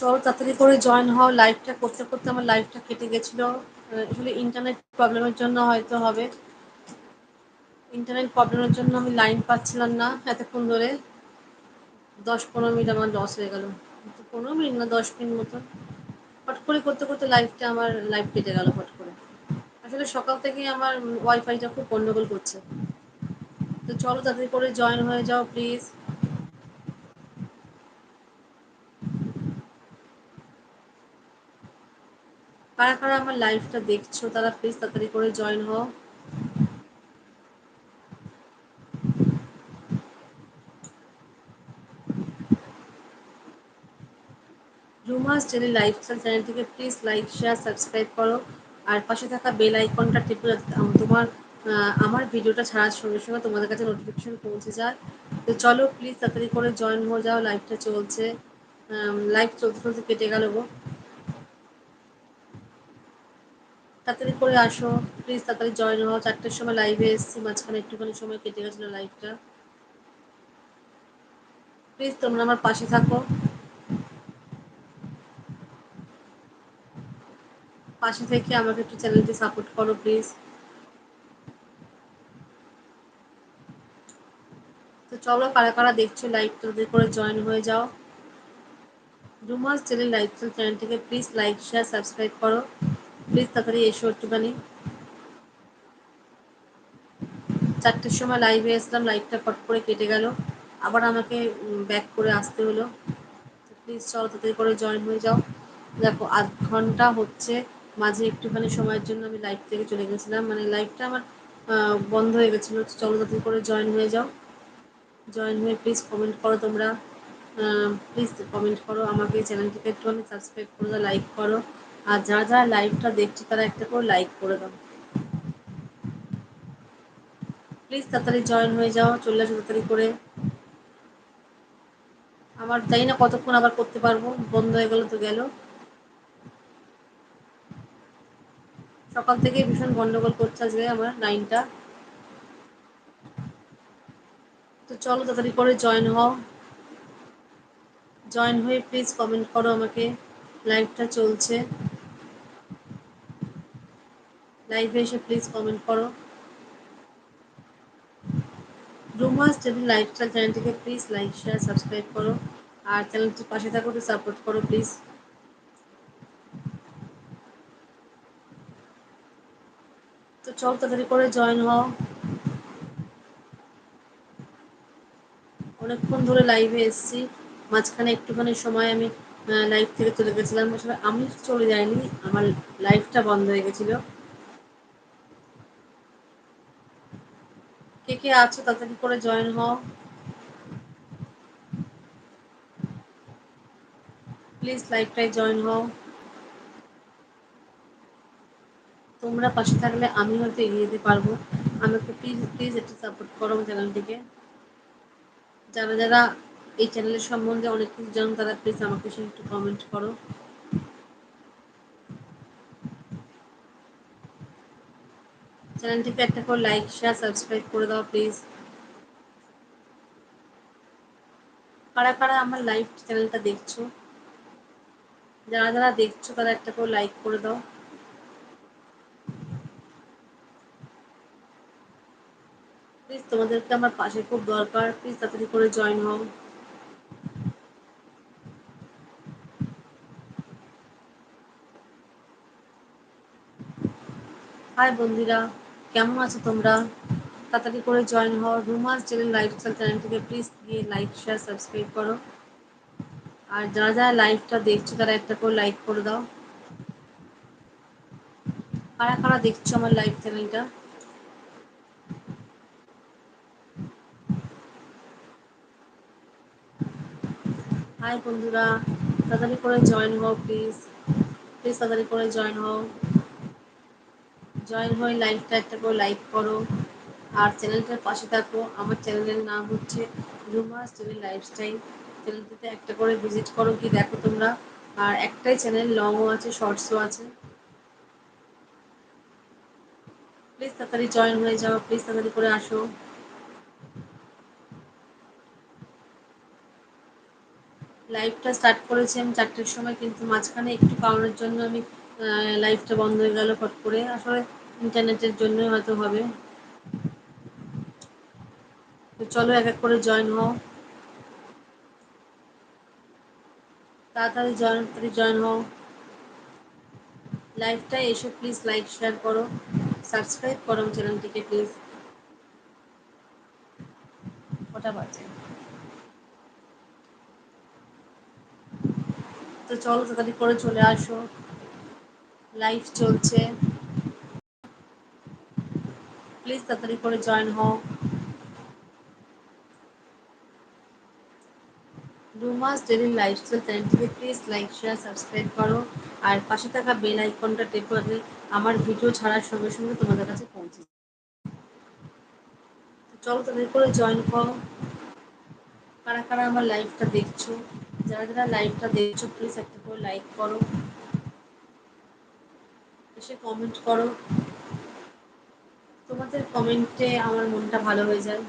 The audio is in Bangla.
চলো তাড়াতাড়ি করে জয়েন হও লাইভটা করতে করতে আমার লাইভটা কেটে গেছিল। আসলে ইন্টারনেট প্রবলেমের জন্য হয়তো হবে। ইন্টারনেট প্রবলেমের জন্য আমি লাইন পাচ্ছিলাম না এতক্ষণ ধরে। দশ পনেরো মিনিট আমার লস হয়ে গেল। পনেরো মিনিট না, দশ মিনিট মতো ফট করে করতে করতে লাইভটা আমার লাইভ কেটে গেল হট করে। আসলে সকাল থেকেই আমার ওয়াইফাইটা খুব গন্ডগোল করছে। তো চলো তাড়াতাড়ি করে জয়েন হয়ে যাও প্লিজ কারা কারা আমার লাইভটা দেখছ, তারা প্লিজ তাড়াতাড়ি করে জয়েন হও। রুমাস ডেলি লাইফস্টাইল চ্যানেলটিকে প্লিজ লাইক শেয়ার সাবস্ক্রাইব করো। আর পাশে থাকা বেল আইকনটা টিপে তোমার আমার ভিডিওটা ছাড়ার সঙ্গে সঙ্গে তোমাদের কাছে নোটিফিকেশন পৌঁছে যায়। তো চলো প্লিজ তাড়াতাড়ি করে জয়েন হয়ে যাও। লাইভটা চলছে। লাইভ চলতে চলতে কেটে গেল গো। তাড়াতাড়ি করে আসো প্লিজ তাড়াতাড়ি জয়েন হও। চারটের সময় লাইভে এসেছি, মাঝখানে একটুখানি সময় কেটে গেছিল লাইভটা প্লিজ তোমরা আমার পাশে থাকো। পাশে থেকে আমাকে একটু চ্যানেলটি সাপোর্ট করো প্লিজ তো চলো, কারা কারা দেখছ লাইভ তাদের করে জয়েন হয়ে যাও। রুমাস চ্যানেল লাইফস্টাইল চ্যানেলটিকে প্লিজ লাইক শেয়ার সাবস্ক্রাইব করো। প্লিজ তাড়াতাড়ি এসো একটুখানি। চারটের সময় লাইভে এসলাম লাইভটা ফট করে কেটে গেল। আবার আমাকে ব্যাক করে আসতে হলো। প্লিজ চলো তাড়াতাড়ি করে জয়েন হয়ে যাও। দেখো, আধ ঘণ্টা হচ্ছে। মাঝে একটুখানি সময়ের জন্য আমি লাইভ থেকে চলে গেছিলাম। মানে লাইভটা আমার বন্ধ হয়ে গেছিল। চলো তাড়াতাড়ি করে জয়েন হয়ে যাও। জয়েন হয়ে প্লিজ কমেন্ট করো তোমরা। প্লিজ কমেন্ট করো। আমাকে চ্যানেলটিকে একটুখানি সাবস্ক্রাইব করে লাইক করো। আর যারা যারা লাইভটা দেখছে, তারা একটা করে লাইক করে দাও। প্লিজ তাড়াতাড়ি জয়েন হয়ে যাও, চলে আসো তাড়াতাড়ি করে। আমার জানি না কতক্ষণ আবার করতে পারব, বন্ধ হয়ে গেল তো গেল। সকাল থেকে ভীষণ গন্ডগোল করছে আজকে আমার লাইনটা তো চলো তাড়াতাড়ি করে জয়েন হও। জয়েন হয়ে প্লিজ কমেন্ট করো আমাকে লাইভটা চলছে। লাইভে এসে প্লিজ কমেন্ট করো। রুমাস যদি লাইফস্টাইল চ্যানেলটিকে প্লিজ লাইক শেয়ার সাবস্ক্রাইব করো। আর চ্যানেলটির পাশে থাকো তো সাপোর্ট করো প্লিজ তো চল তাড়াতাড়ি করে জয়েন হও। অনেকক্ষণ ধরে লাইভে এসেছি। মাঝখানে একটুখানি সময় আমি লাইভ থেকে চলে গেছিলাম। আসলে আমি চলে যাইনি, আমার লাইভটা বন্ধ হয়ে গেছিল। কে কে আছো তাড়াতাড়ি করে জয়েন হও। প্লিজ লাইভটায় জয়েন হও। তোমরা পাশে থাকলে আমি হয়তো এগিয়ে যেতে পারব। আমাকে প্লিজ প্লিজ একটু সাপোর্ট করো চ্যানেলটিকে যারা যারা এই চ্যানেলের সম্বন্ধে অনেক কিছু জানো, তারা প্লিজ আমাকে একটু কমেন্ট করো। চ্যানেলটিকে একটা করে লাইক শেয়ার সাবস্ক্রাইব করে দাও প্লিজ কারা কারা আমার লাইভ চ্যানেলটা দেখছ? যারা যারা দেখছ, তারা একটা করে লাইক করে দাও। প্লিজ তোমাদেরকে আমার পাশে খুব দরকার। প্লিজ তাড়াতাড়ি করে জয়েন হও। হাই বন্ধুরা। কেমন আছো তোমরা? তাড়াতাড়ি করে জয়েন হও। রুমাস চ্যানেল লাইফস্টাইল চ্যানেলটিকে প্লিজ গিয়ে লাইক শেয়ার সাবস্ক্রাইব করো। আর যারা যারা লাইভটা দেখছ, তারা একটা করে লাইক করে দাও। কারা কারা দেখছ আমার লাইভ চ্যানেলটা হাই বন্ধুরা, তাড়াতাড়ি করে জয়েন হও প্লিজ প্লিজ তাড়াতাড়ি করে জয়েন হও। জয়েন হয়ে লাইভটা করে লাইক করো। আর চ্যানেলটার পাশে থাকো। আমার চ্যানেলের নাম হচ্ছে রুমাস চ্যানেল লাইফস্টাইল। চ্যানেলটিতে একটা করে ভিজিট করো কি দেখো তোমরা। আর একটাই চ্যানেল লংও আছে, শর্টসও আছে। প্লিজ তাড়াতাড়ি জয়েন হয়ে যাও, প্লিজ তাড়াতাড়ি করে আসো। লাইভটা স্টার্ট করেছি আমি চারটের সময়, কিন্তু মাঝখানে একটু কারণের জন্য আমি লাইভটা বন্ধ হয়ে গেল, ফট করে। আসলে ইন্টারনেটের জন্যই হয়তো হবে। তো চলো এক এক করে জয়েন হও। তাড়াতাড়ি জয়েন তাড়াতাড়ি জয়েন হও। লাইভটা এসে প্লিজ লাইক শেয়ার করো। সাবস্ক্রাইব করো চ্যানেলটিকে প্লিজ কটা বাজে? তো চলো তাড়াতাড়ি করে চলে আসো। লাইভ চলছে। প্লিজ তাড়াতাড়ি করে জয়েন হও। ডুমাস ডেলি লাইফস্টাইল চ্যানেলটিকে প্লিজ লাইক শেয়ার সাবস্ক্রাইব করো। আর পাশে থাকা বেল আইকনটা টেপ করলে আমার ভিডিও ছাড়ার সঙ্গে সঙ্গে তোমাদের কাছে পৌঁছে। চলো তাড়াতাড়ি করে জয়েন করো। কারা কারা আমার লাইভটা দেখছ? যারা যারা লাইভটা দেখছ প্লিজ একটা করে লাইক করো। এসে কমেন্ট করো। তোমাদের কমেন্টে আমার মনটা ভালো হয়ে যায়।